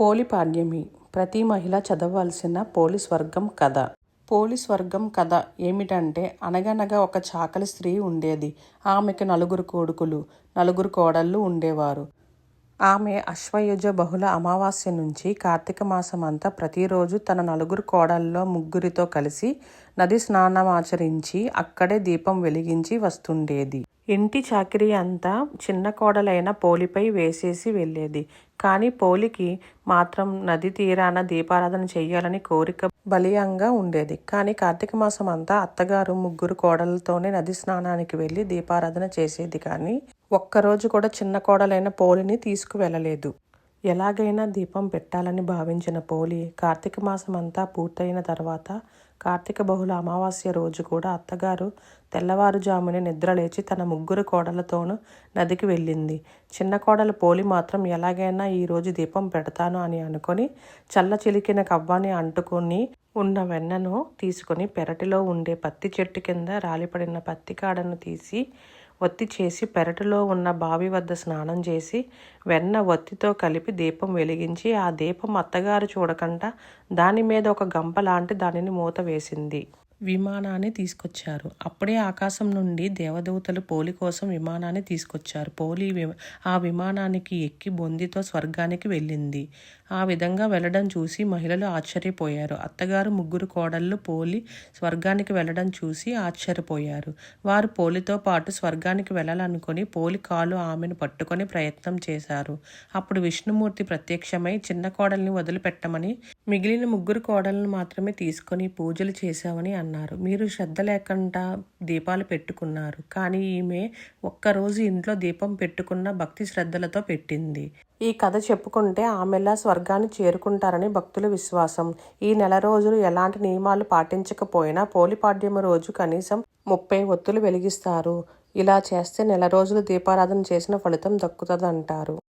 పోలిపాడ్యమి ప్రతి మహిళ చదవలసిన పోలీస్ వర్గం కథ. పోలీస్ వర్గం కథ ఏమిటంటే అనగనగా ఒక చాకలి స్త్రీ ఉండేది. ఆమెకు నలుగురు కొడుకులు నలుగురు కోడళ్ళు ఉండేవారు. ఆమె అశ్వయుజ బహుళ అమావాస్య నుంచి కార్తీక మాసమంతా ప్రతిరోజు తన నలుగురు కోడల్లో ముగ్గురితో కలిసి నది స్నానమాచరించి అక్కడే దీపం వెలిగించి వస్తుండేది. ఇంటి చాకిరీ అంతా చిన్న కోడలైన పోలిపై వేసేసి వెళ్ళేది. కానీ పోలికి మాత్రం నది తీరాన దీపారాధన చేయాలని కోరిక బలీయంగా ఉండేది. కానీ కార్తీక మాసం అంతా అత్తగారు ముగ్గురు కోడలతోనే నది స్నానానికి వెళ్ళి దీపారాధన చేసేది. కానీ ఒక్కరోజు కూడా చిన్న కోడలైన పోలిని తీసుకువెళ్ళలేదు. ఎలాగైనా దీపం పెట్టాలని భావించిన పోలి కార్తీక మాసం అంతా పూర్తయిన తర్వాత కార్తీక బహుళ అమావాస్య రోజు కూడా అత్తగారు తెల్లవారుజామునే నిద్రలేచి తన ముగ్గురు కోడలతోనూ నదికి వెళ్ళింది. చిన్న కోడల పోలి మాత్రం ఎలాగైనా ఈరోజు దీపం పెడతాను అని అనుకొని చల్ల చిలికిన కవ్వాని అంటుకొని ఉన్న వెన్నను తీసుకొని పెరటిలో ఉండే పత్తి చెట్టు కింద రాలిపడిన పత్తి కాడను తీసి ఒత్తి చేసి పెరటిలో ఉన్న బావి వద్ద స్నానం చేసి వెన్న ఒత్తితో కలిపి దీపం వెలిగించి ఆ దీపం అత్తగారు చూడకుండా దాని మీద ఒక గంప లాంటి దానిని మూత వేసింది. విమానాన్ని తీసుకొచ్చారు. అప్పుడే ఆకాశం నుండి దేవదూతలు పోలి కోసం విమానాన్ని తీసుకొచ్చారు. పోలి వి- ఆ విమానానికి ఎక్కి బొందితో స్వర్గానికి వెళ్ళింది. ఆ విధంగా వెళ్ళడం చూసి మహిళలు ఆశ్చర్యపోయారు. అత్తగారు ముగ్గురు కోడళ్ళు పోలి స్వర్గానికి వెళ్ళడం చూసి ఆశ్చర్యపోయారు. వారు పోలితో పాటు స్వర్గానికి వెళ్ళాలనుకుని పోలి కాలు ఆమెను పట్టుకొని ప్రయత్నం చేశారు. అప్పుడు విష్ణుమూర్తి ప్రత్యక్షమై చిన్న కోడల్ని వదిలిపెట్టమని మిగిలిన ముగ్గురు కోడలను మాత్రమే తీసుకొని పూజలు చేశామని అన్నారు. మీరు శ్రద్ధ లేకుండా దీపాలు పెట్టుకున్నారు. కానీ ఈమె ఒక్కరోజు ఇంట్లో దీపం పెట్టుకున్న భక్తి శ్రద్ధలతో పెట్టింది. ఈ కథ చెప్పుకుంటే ఆమెలా స్వర్గాన్ని చేరుకుంటారని భక్తుల విశ్వాసం. ఈ నెల రోజులు ఎలాంటి నియమాలు పాటించకపోయినా పోలిపాడ్యమ రోజు కనీసం ముప్పై ఒత్తులు వెలిగిస్తారు. ఇలా చేస్తే నెల రోజులు దీపారాధన చేసిన ఫలితం దక్కుతుందంటారు.